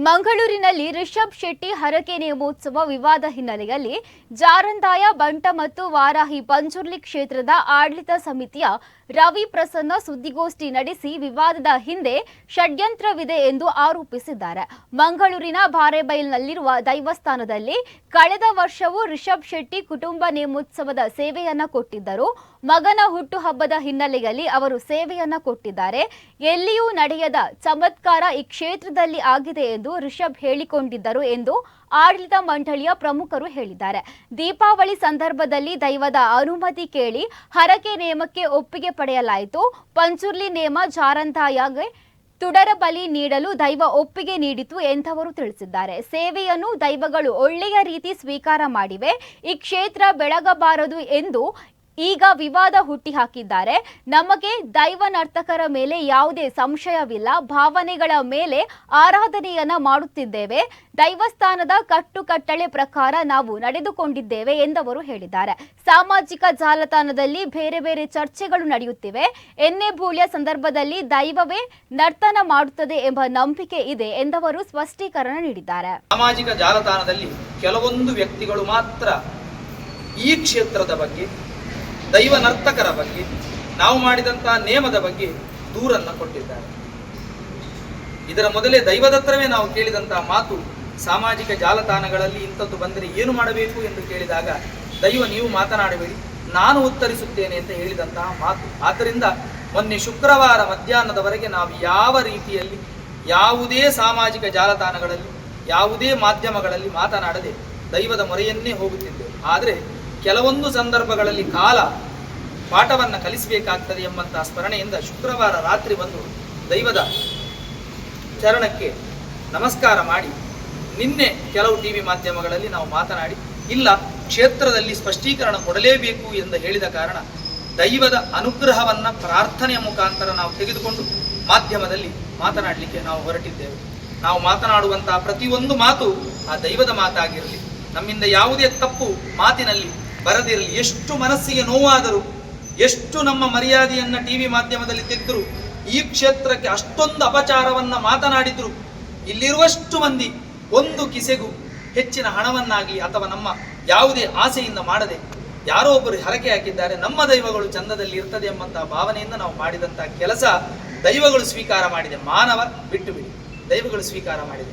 ಮಂಗಳೂರಿನಲ್ಲಿ ರಿಷಬ್ ಶೆಟ್ಟಿ ಹರಕೆ ನೇಮೋತ್ಸವ ವಿವಾದ ಹಿನ್ನೆಲೆಯಲ್ಲಿ ಜಾರಂದಾಯ ಬಂಟ ಮತ್ತು ವಾರಾಹಿ ಪಂಜುರ್ಲಿ ಕ್ಷೇತ್ರದ ಆಡಳಿತ ಸಮಿತಿಯ ರವಿ ಪ್ರಸನ್ನ ಸುದ್ದಿಗೋಷ್ಠಿ ನಡೆಸಿ ವಿವಾದದ ಹಿಂದೆ ಷಡ್ಯಂತ್ರವಿದೆ ಎಂದು ಆರೋಪಿಸಿದ್ದಾರೆ. ಮಂಗಳೂರಿನ ಬಾರೆಬೈಲ್ನಲ್ಲಿರುವ ದೈವಸ್ಥಾನದಲ್ಲಿ ಕಳೆದ ವರ್ಷವೂ ರಿಷಬ್ ಶೆಟ್ಟಿ ಕುಟುಂಬ ನೇಮೋತ್ಸವದ ಸೇವೆಯನ್ನ ಕೊಟ್ಟಿದ್ದರು. ಮಗನ ಹುಟ್ಟುಹಬ್ಬದ ಹಿನ್ನೆಲೆಯಲ್ಲಿ ಅವರು ಸೇವೆಯನ್ನ ಕೊಟ್ಟಿದ್ದಾರೆ. ಎಲ್ಲಿಯೂ ನಡೆಯದ ಚಮತ್ಕಾರ ಈ ಕ್ಷೇತ್ರದಲ್ಲಿ ಆಗಿದೆ ಎಂದು ರಿಷಬ್ ಹೇಳಿಕೊಂಡಿದ್ದರು ಎಂದು ಆಡಳಿತ ಮಂಡಳಿಯ ಪ್ರಮುಖರು ಹೇಳಿದ್ದಾರೆ. ದೀಪಾವಳಿ ಸಂದರ್ಭದಲ್ಲಿ ದೈವದ ಅನುಮತಿ ಕೇಳಿ ಹರಕೆ ನೇಮಕ್ಕೆ ಒಪ್ಪಿಗೆ ಪಡೆಯಲಾಯಿತು. ಪಂಚುರ್ಲಿ ನೇಮ ಜಾರಂತಾಯಾಗೆ ತುಡರ ಬಲಿ ನೀಡಲು ದೈವ ಒಪ್ಪಿಗೆ ನೀಡಿತು ಎಂಥವರು ತಿಳಿಸಿದ್ದಾರೆ. ಸೇವೆಯನ್ನು ದೈವಗಳು ಒಳ್ಳೆಯ ರೀತಿ ಸ್ವೀಕಾರ ಮಾಡಿವೆ. ಈ ಕ್ಷೇತ್ರ ಬೆಳಗಬಾರದು ಎಂದು ಈಗ ವಿವಾದ ಹುಟ್ಟಿಹಾಕಿದ್ದಾರೆ. ನಮಗೆ ದೈವ ನರ್ತಕರ ಮೇಲೆ ಯಾವುದೇ ಸಂಶಯವಿಲ್ಲ. ಭಾವನೆಗಳ ಮೇಲೆ ಆರಾಧನೆಯನ್ನ ಮಾಡುತ್ತಿದ್ದೇವೆ. ದೈವಸ್ಥಾನದ ಕಟ್ಟುಕಟ್ಟಳೆ ಪ್ರಕಾರ ನಾವು ನಡೆದುಕೊಂಡಿದ್ದೇವೆ ಎಂದವರು ಹೇಳಿದ್ದಾರೆ. ಸಾಮಾಜಿಕ ಜಾಲತಾಣದಲ್ಲಿ ಬೇರೆ ಬೇರೆ ಚರ್ಚೆಗಳು ನಡೆಯುತ್ತಿವೆ. ಎಣ್ಣೆಬೂಳ್ಯ ಸಂದರ್ಭದಲ್ಲಿ ದೈವವೇ ನರ್ತನ ಮಾಡುತ್ತದೆ ಎಂಬ ನಂಬಿಕೆ ಇದೆ ಎಂದವರು ಸ್ಪಷ್ಟೀಕರಣ ನೀಡಿದ್ದಾರೆ. ಸಾಮಾಜಿಕ ಜಾಲತಾಣದಲ್ಲಿ ಕೆಲವೊಂದು ವ್ಯಕ್ತಿಗಳು ಮಾತ್ರ ಈ ಕ್ಷೇತ್ರದ ಬಗ್ಗೆ ದೈವ ನರ್ತಕರ ಬಗ್ಗೆ, ನಾವು ಮಾಡಿದಂತಹ ನೇಮದ ಬಗ್ಗೆ ದೂರನ್ನ ಕೊಟ್ಟಿದ್ದಾರೆ. ಇದರ ಮೊದಲೇ ದೈವದತ್ರವೇ ನಾವು ಕೇಳಿದಂತಹ ಮಾತು ಸಾಮಾಜಿಕ ಜಾಲತಾಣಗಳಲ್ಲಿ ಇಂಥದ್ದು ಬಂದರೆ ಏನು ಮಾಡಬೇಕು ಎಂದು ಕೇಳಿದಾಗ, ದೈವ ನೀವು ಮಾತನಾಡಬೇಡಿ, ನಾನು ಉತ್ತರಿಸುತ್ತೇನೆ ಅಂತ ಹೇಳಿದಂತಹ ಮಾತು. ಆದ್ದರಿಂದ ಮೊನ್ನೆ ಶುಕ್ರವಾರ ಮಧ್ಯಾಹ್ನದವರೆಗೆ ನಾವು ಯಾವ ರೀತಿಯಲ್ಲಿ, ಯಾವುದೇ ಸಾಮಾಜಿಕ ಜಾಲತಾಣಗಳಲ್ಲಿ, ಯಾವುದೇ ಮಾಧ್ಯಮಗಳಲ್ಲಿ ಮಾತನಾಡದೆ ದೈವದ ಮೊರೆಯನ್ನೇ ಹೋಗುತ್ತಿದ್ದೆವು. ಆದರೆ ಕೆಲವೊಂದು ಸಂದರ್ಭಗಳಲ್ಲಿ ಕಾಲ ಪಾಠವನ್ನು ಕಲಿಸಬೇಕಾಗ್ತದೆ ಎಂಬಂತಹ ಸ್ಮರಣೆಯಿಂದ ಶುಕ್ರವಾರ ರಾತ್ರಿ ಬಂದು ದೈವದ ಚರಣಕ್ಕೆ ನಮಸ್ಕಾರ ಮಾಡಿ, ನಿನ್ನೆ ಕೆಲವು ಟಿ ವಿ ಮಾಧ್ಯಮಗಳಲ್ಲಿ ನಾವು ಮಾತನಾಡಿ, ಇಲ್ಲ, ಕ್ಷೇತ್ರದಲ್ಲಿ ಸ್ಪಷ್ಟೀಕರಣ ಕೊಡಲೇಬೇಕು ಎಂದು ಹೇಳಿದ ಕಾರಣ ದೈವದ ಅನುಗ್ರಹವನ್ನು ಪ್ರಾರ್ಥನೆಯ ಮುಖಾಂತರ ನಾವು ತೆಗೆದುಕೊಂಡು ಮಾಧ್ಯಮದಲ್ಲಿ ಮಾತನಾಡಲಿಕ್ಕೆ ನಾವು ಹೊರಟಿದ್ದೇವೆ. ನಾವು ಮಾತನಾಡುವಂತಹ ಪ್ರತಿಯೊಂದು ಮಾತು ಆ ದೈವದ ಮಾತಾಗಿರಲಿ. ನಮ್ಮಿಂದ ಯಾವುದೇ ತಪ್ಪು ಮಾತಿನಲ್ಲಿ ಬರದಿರಲಿ. ಎಷ್ಟು ಮನಸ್ಸಿಗೆ ನೋವಾದರೂ, ಎಷ್ಟು ನಮ್ಮ ಮರ್ಯಾದೆಯನ್ನು ಟಿ ವಿ ಮಾಧ್ಯಮದಲ್ಲಿ ತೆಗೆದರು, ಈ ಕ್ಷೇತ್ರಕ್ಕೆ ಅಷ್ಟೊಂದು ಅಪಚಾರವನ್ನ ಮಾತನಾಡಿದ್ರು, ಇಲ್ಲಿರುವಷ್ಟು ಮಂದಿ ಒಂದು ಕಿಸೆಗೂ ಹೆಚ್ಚಿನ ಹಣವನ್ನಾಗಿ ಅಥವಾ ನಮ್ಮ ಯಾವುದೇ ಆಸೆಯಿಂದ ಮಾಡದೆ ಯಾರೋ ಒಬ್ಬರು ಹರಕೆ ಹಾಕಿದ್ದಾರೆ, ನಮ್ಮ ದೈವಗಳು ಚಂದದಲ್ಲಿ ಇರ್ತದೆ ಎಂಬಂತಹ ಭಾವನೆಯಿಂದ ನಾವು ಮಾಡಿದಂತಹ ಕೆಲಸ ದೈವಗಳು ಸ್ವೀಕಾರ ಮಾಡಿದೆ. ಮಾನವ ಬಿಟ್ಟು ಬಿಡಿ. ದೈವಗಳು ಸ್ವೀಕಾರ ಮಾಡಿದೆ.